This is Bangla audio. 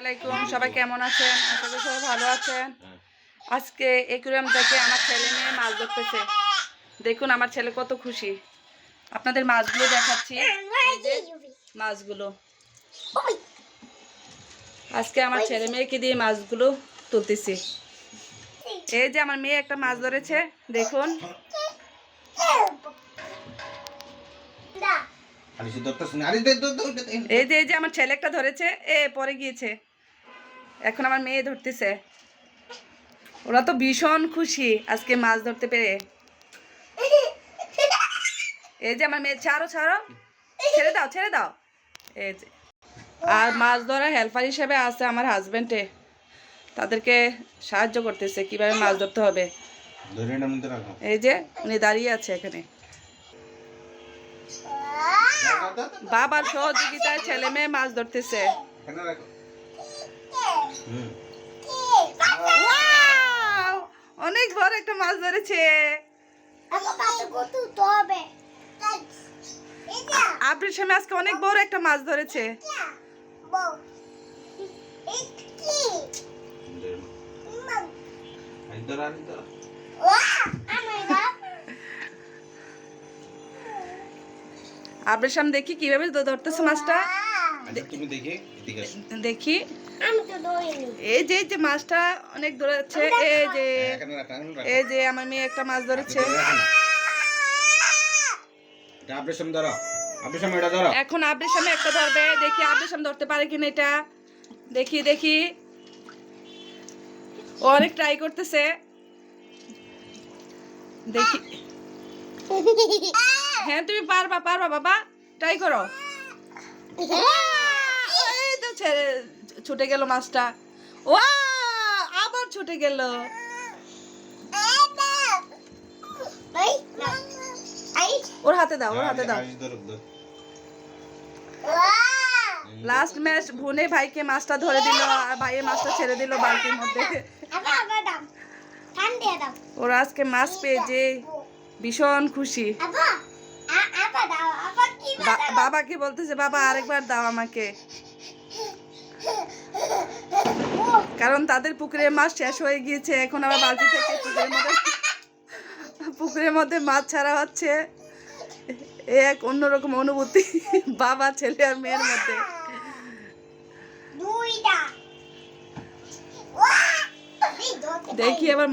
আলাইকুম সবাই কেমন আছেন? আশা করি সবাই ভালো আছেন। আজকে একুরিয়াম থেকে আমার ছেলে মেয়ে মাছ ধরতেছে। দেখুন আমার ছেলে কত খুশি। আপনাদের মাছগুলো দেখাচ্ছি। মাছগুলো। আজকে আমার ছেলে মেয়েকে দিয়ে মাছগুলো তুলতেছি। এই যে আমার মেয়ে একটা মাছ ধরেছে দেখুন। এই যে এই যে আমার ছেলে একটা ধরেছে এ পরে গিয়েছে। এখন আমার মেয়ে ধরতেছে। ওরা তো ভীষণ খুশি আজকে মাছ ধরতে পেরে। এই যে আমার মেয়ে ছাড়ো ছাড়ো। ছেড়ে দাও ছেড়ে দাও। এই যে। আর মাছ ধরা হেল্পার হিসেবে আছে আমার হাজবেন্ডে তাদেরকে সাহায্য করতেছে কীভাবে মাছ ধরতে হবে। এই যে উনি দাঁড়িয়ে আছে এখানে। বাবার সহযোগিতায় ছেলে মেয়ে মাছ ধরতেছে। অনেক বড় একটা মাছ ধরেছে। আবরির সামনে আজকে অনেক বড় একটা মাছ ধরেছে। আবরির সামনে দেখি কীভাবে ধরতেছে মাছটা? আচ্ছা, দেখে দেখি। এই যে এই যে মাছটা অনেক ধরেছে এই যে। এই যে আমার মেয়ে একটা মাছ ধরেছে। এখন আবরির সামনে একটা ধরবে। দেখি আবরির সামনে ধরতে পারে কিনা এটা। দেখি দেখি। ও অনেক ট্রাই করতেছে। দেখি। হ্যাঁ তুমি পারবা পারবা বাবা। ট্রাই করো। ছেড়ে ছুটে গেল মাছটা। ও আবার ছুটে গেল। ওর হাতে দাও ওর হাতে দাও। লাস্ট ম্যাচ ভুনে ভাইকে মাছটা ধরে দিল আর ভাইয়ের মাছটা ছেড়ে দিল বালতির মধ্যে। ওরা আজকে মাছ পেয়ে যে ভীষণ খুশি। বাবাকে বলতেছে বাবা আরেকবার দাও আমাকে। কারণ তাদের পুকুরে মাছ শেষ হয়ে গিয়েছে এখন আবার বালতি থেকে পুকুরের মধ্যে পুকুরের মধ্যে মাছ ছাড়া হচ্ছে। এ এক অন্যরকম অনুভূতি বাবা ছেলে আর মেয়ের মধ্যে। দেখি এবার